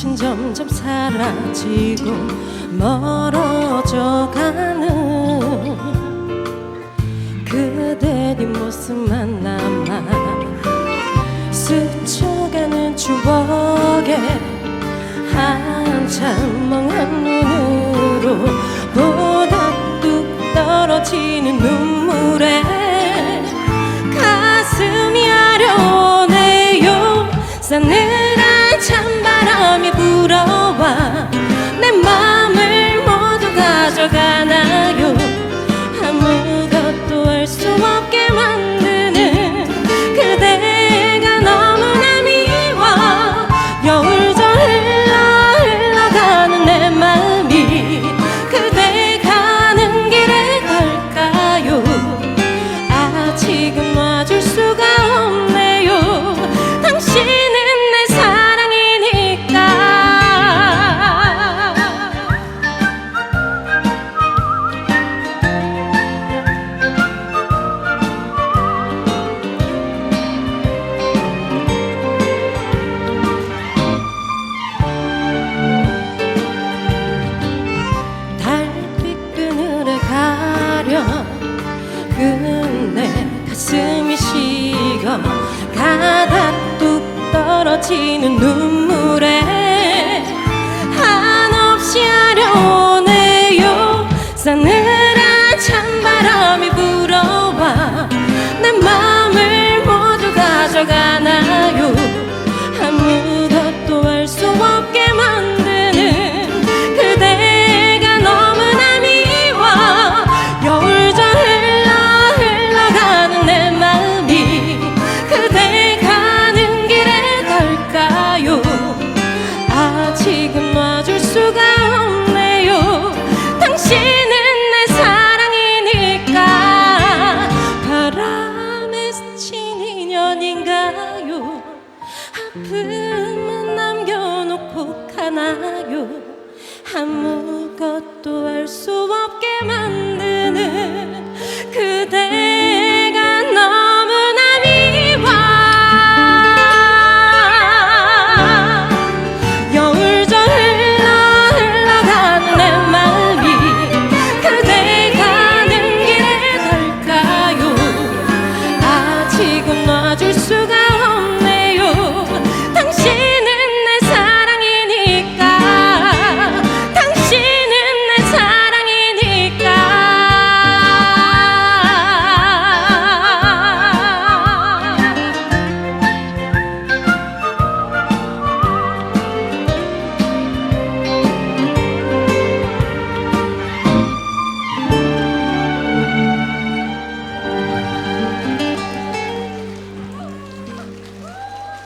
빛은 점점 사라지고 멀어져 가는 그대 뒷모습만 남아 스쳐가는 추억에 한참 멍한 눈으로 보다 뚝 떨어진 비치는 눈. 아픔은 남겨놓고 가나요? 아무것도 알 수 없게 만드는 그대가 너무나 미워. 여울저 흘러 흘러가는 마음이 그대 가는 길에 갈까요? 아직은 놔줄 수